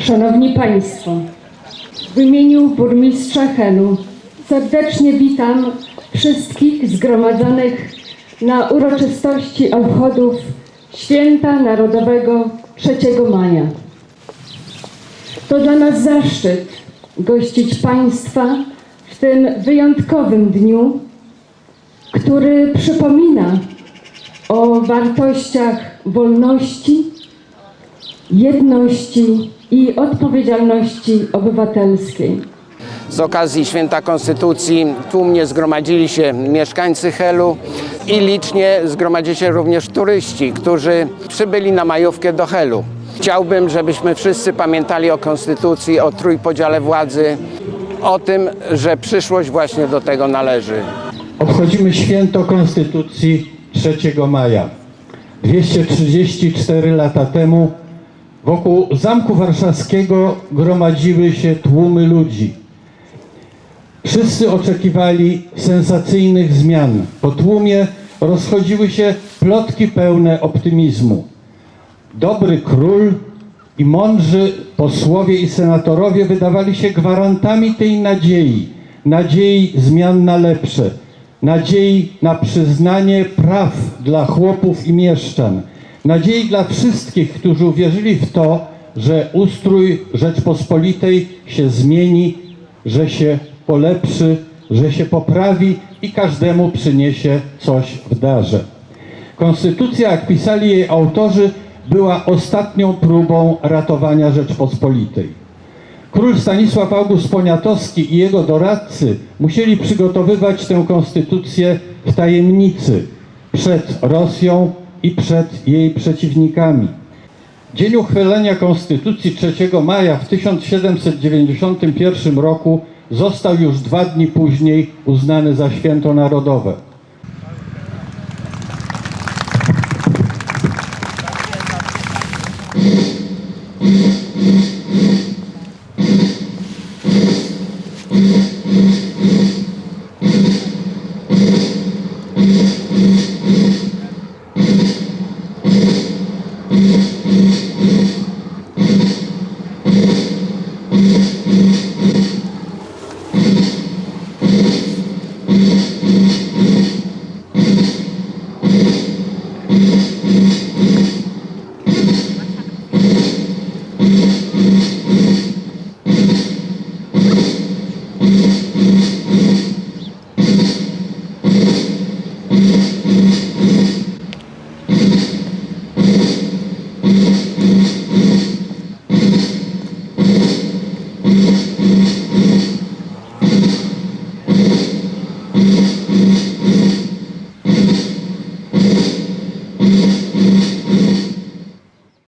Szanowni Państwo, w imieniu burmistrza Helu serdecznie witam wszystkich zgromadzonych na uroczystości obchodów Święta Narodowego 3 maja. To dla nas zaszczyt gościć Państwa w tym wyjątkowym dniu, który przypomina o wartościach wolności, jedności i odpowiedzialności obywatelskiej. Z okazji Święta Konstytucji tłumnie zgromadzili się mieszkańcy Helu i licznie zgromadzili się również turyści, którzy przybyli na majówkę do Helu. Chciałbym, żebyśmy wszyscy pamiętali o Konstytucji, o trójpodziale władzy, o tym, że przyszłość właśnie do tego należy. Obchodzimy święto Konstytucji 3 maja. 234 lata temu wokół Zamku Warszawskiego gromadziły się tłumy ludzi. Wszyscy oczekiwali sensacyjnych zmian. Po tłumie rozchodziły się plotki pełne optymizmu. Dobry król i mądrzy posłowie i senatorowie wydawali się gwarantami tej nadziei, nadziei zmian na lepsze, nadziei na przyznanie praw dla chłopów i mieszczan, nadziei dla wszystkich, którzy uwierzyli w to, że ustrój Rzeczpospolitej się zmieni, że się polepszy, że się poprawi i każdemu przyniesie coś w darze. Konstytucja, jak pisali jej autorzy, była ostatnią próbą ratowania Rzeczpospolitej. Król Stanisław August Poniatowski i jego doradcy musieli przygotowywać tę konstytucję w tajemnicy przed Rosją i przed jej przeciwnikami. Dzień uchylenia Konstytucji 3 maja w 1791 roku został już dwa dni później uznany za święto narodowe.